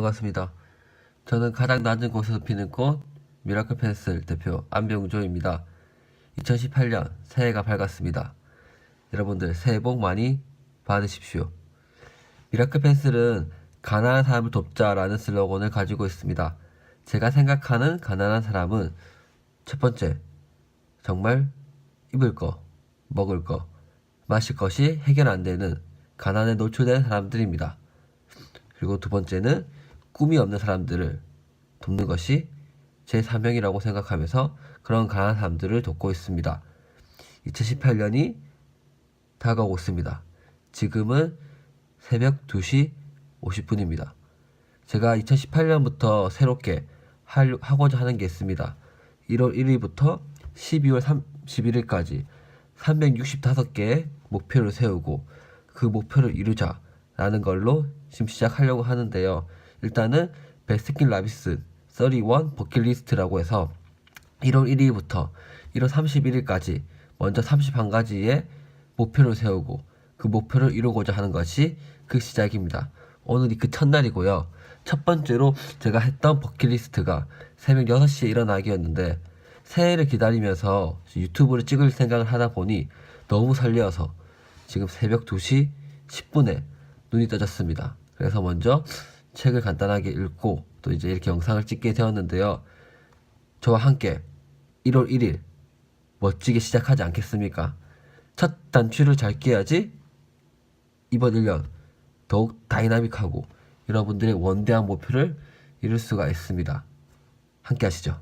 반갑습니다. 저는 가장 낮은 곳에서 피는 꽃 미라클 펜슬 대표 안병조입니다. 2018년 새해가 밝았습니다. 여러분들 새해 복 많이 받으십시오. 미라클 펜슬은 가난한 사람을 돕자라는 슬로건을 가지고 있습니다. 제가 생각하는 가난한 사람은 첫 번째, 정말 입을 거, 먹을 거, 마실 것이 해결 안 되는 가난에 노출된 사람들입니다. 그리고 두 번째는 꿈이 없는 사람들을 돕는 것이 제 사명이라고 생각하면서 그런 가난한 사람들을 돕고 있습니다. 2018년이 다가오고 있습니다. 지금은 새벽 2시 50분입니다. 제가 2018년부터 새롭게 할- 하고자 하는 게 있습니다. 1월 1일부터 12월 31일까지 365개의 목표를 세우고 그 목표를 이루자라는 걸로 지금 시작하려고 하는데요. 일단은 베스킨 라비스 31 버킷리스트라고 해서 1월 1일부터 1월 31일까지 먼저 31가지의 목표를 세우고 그 목표를 이루고자 하는 것이 그 시작입니다. 오늘이 그 첫날이고요. 첫 번째로 제가 했던 버킷리스트가 새벽 6시에 일어나기였는데 새해를 기다리면서 유튜브를 찍을 생각을 하다 보니 너무 설레어서 지금 새벽 2시 10분에 눈이 떠졌습니다. 그래서 먼저 책을 간단하게 읽고 또 이제 이렇게 영상을 찍게 되었는데요. 저와 함께 1월 1일 멋지게 시작하지 않겠습니까? 첫 단추를 잘 끼야지 이번 1년 더욱 다이나믹하고 여러분들의 원대한 목표를 이룰 수가 있습니다. 함께 하시죠.